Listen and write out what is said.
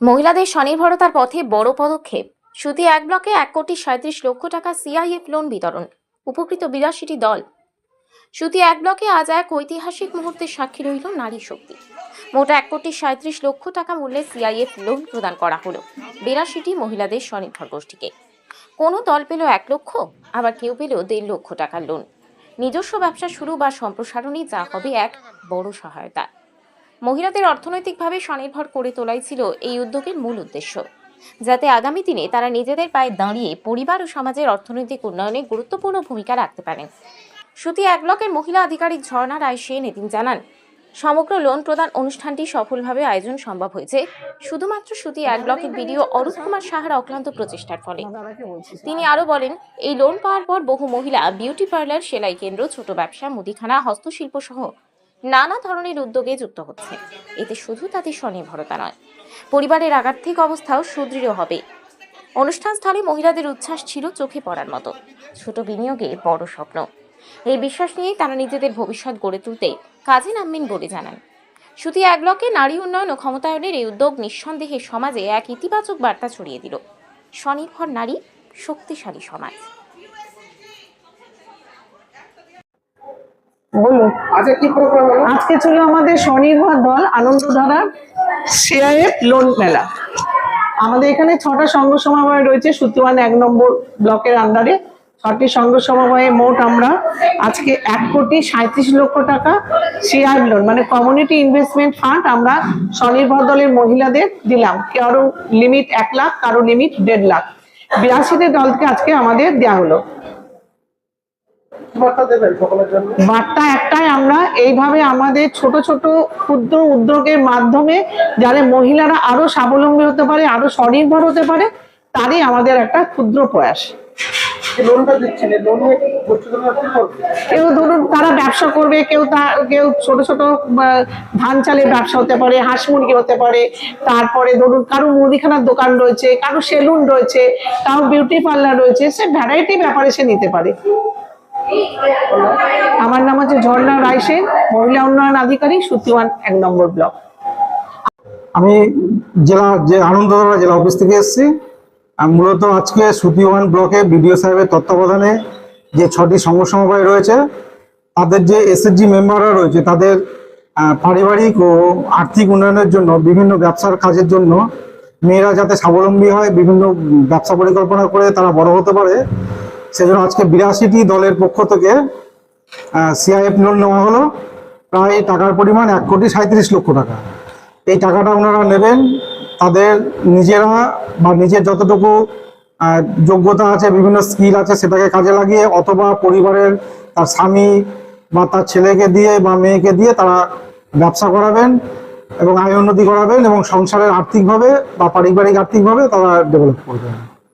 মহিলাদের স্বনির্ভরতার পথে বড় পদক্ষেপ। সুতি এক ব্লকে এক কোটি সাঁত্রিশ লক্ষ টাকা সিআইএফ লোন বিতরণ, উপকৃত বিরাশিটি দল। সুতি এক ব্লকে আজ এক ঐতিহাসিক মুহূর্তের সাক্ষী রইল নারী শক্তি। মোট এক কোটি সাঁত্রিশ লক্ষ টাকা মূল্যে সিআইএফ লোন প্রদান করা হলো বিরাশিটি মহিলাদের স্বনির্ভর গোষ্ঠীকে। কোনো দল পেল এক লক্ষ, আবার কেউ পেল দেড় লক্ষ টাকার লোন নিজস্ব ব্যবসা শুরু বা সম্প্রসারণে যা হবে এক বড় সহায়তা। মহিলাদের অর্থনৈতিকভাবে স্বনির্ভর করে তোলাই ছিল এই উদ্যোগের মূল উদ্দেশ্য। যাতে আগামী দিনে তারা নিজেদের পায়ে দাঁড়িয়ে পরিবার ও সমাজের অর্থনৈতিক উন্নয়নে গুরুত্বপূর্ণ ভূমিকা রাখতে পারেন। সুতি এক ব্লকের মহিলা আধিকারিক ঝর্ণা রায় সে নেতিন জানান, সমগ্র লোন প্রদান অনুষ্ঠানটি সফলভাবে আয়োজন সম্ভব হয়েছে। শুধুমাত্র সুতি এক ব্লকের বিডিও অরূপ কুমার সাহার অক্লান্ত প্রচেষ্টার ফলে। তিনি আরও বলেন, এই লোন পাওয়ার পর বহু মহিলা বিউটি পার্লার, সেলাই কেন্দ্র, ছোট ব্যবসা, মুদিখানা, হস্তশিল্প সহ নানা ধরনের উদ্যোগে যুক্ত হচ্ছে। এতে শুধু তাদের স্বনির্ভরতা নয়, পরিবারের আর্থিক অবস্থাও সুদৃঢ় হবে। অনুষ্ঠানস্থলে মহিলাদের উচ্ছ্বাস ছিল চোখে পড়ার মতো। ছোট বিনিয়োগে বড় স্বপ্ন। এই বিশ্বাস নিয়েই তারা নিজেদের ভবিষ্যৎ গড়ে তুলতে কাজে নামবেন বলে জানান। শুধু এক ব্লকে নারী উন্নয়ন ও ক্ষমতায়নের এই উদ্যোগ নিঃসন্দেহে সমাজে এক ইতিবাচক বার্তা ছড়িয়ে দিল। স্বনির্ভর নারী, শক্তিশালী সমাজ। বলুন। আচ্ছা আজকে ছিল আমাদের স্বনির্ভর দল আনন্দধারার সিআইএফ লোন মেলা আমাদের এখানে ছটা সংঘ সমবায় রয়েছে সুতিওয়ান এক নম্বর ব্লকের আন্ডারে ছটি সংঘ সমবায়ে মোট আমরা আজকে এক কোটি সাঁত্রিশ লক্ষ টাকা সিআইএফ লোন মানে কমিউনিটি ইনভেস্টমেন্ট ফান্ড আমরা স্বনির্ভর দলের মহিলাদের দিলাম। কারও লিমিট এক লাখ কারও লিমিট দেড় লাখ। বিরাশিটি দলকে আজকে আমাদের দেওয়া হলো। বার্তা একটাই আমরা এইভাবে আমাদের ছোট ছোট ক্ষুদ্র উদ্যোগের মাধ্যমে যারা মহিলারা আরও স্বাবলম্বী হতে পারে আরও স্বনির্ভর হতে পারে তারই আমাদের একটা ক্ষুদ্র প্রয়াস। কেউ ধরুন তারা ব্যবসা করবে কেউ তা কেউ ছোট ছোট ধান চালের ব্যবসা হতে পারে হাঁস মুরগি হতে পারে তারপরে ধরুন কারও মুদিখানার দোকান রয়েছে কারও সেলুন রয়েছে কারও বিউটি পার্লার রয়েছে সে ভ্যারাইটি ব্যাপারে সে নিতে পারে। আমার নাম হচ্ছে ঝর্ণা রাইসেন মহিলা উন্নয়ন আধিকারিক, সুতিওয়ান এক নম্বর ব্লক। আমি জেলা, যে আনন্দধারা জেলা অফিস থেকে এসেছি। মূলত আজকে সুতিওয়ান ব্লকে বিডিও সাহেবের তত্ত্বাবধানে যে ছটি সংঘ রয়েছে, তাদের যে এসএসজি মেম্বাররা রয়েছে, তাদের পারিবারিক ও আর্থিক উন্নয়নের জন্য, বিভিন্ন ব্যবসার কাজের জন্য, মেয়েরা যাতে স্বাবলম্বী হয়, বিভিন্ন ব্যবসা পরিকল্পনা করে তারা বড় হতে পারে। সেজন্য আজকে বিরাশিটি দলের পক্ষ থেকে সিআইএফ লোন নেওয়া হলো। প্রায় টাকার পরিমাণ এক কোটি সাঁত্রিশ লক্ষ টাকা। এই টাকাটা ওনারা নেবেন। তাদের নিজেরা বা নিজের যতটুকু যোগ্যতা আছে, বিভিন্ন স্কিল আছে, সেটাকে কাজে লাগিয়ে অথবা পরিবারের তার স্বামী বা তার ছেলেকে দিয়ে বা মেয়েকে দিয়ে তারা ব্যবসা করাবেন এবং আয় উন্নতি করাবেন এবং সংসারের আর্থিকভাবে বা পারিবারিক আর্থিকভাবে তারা ডেভেলপ করবেন।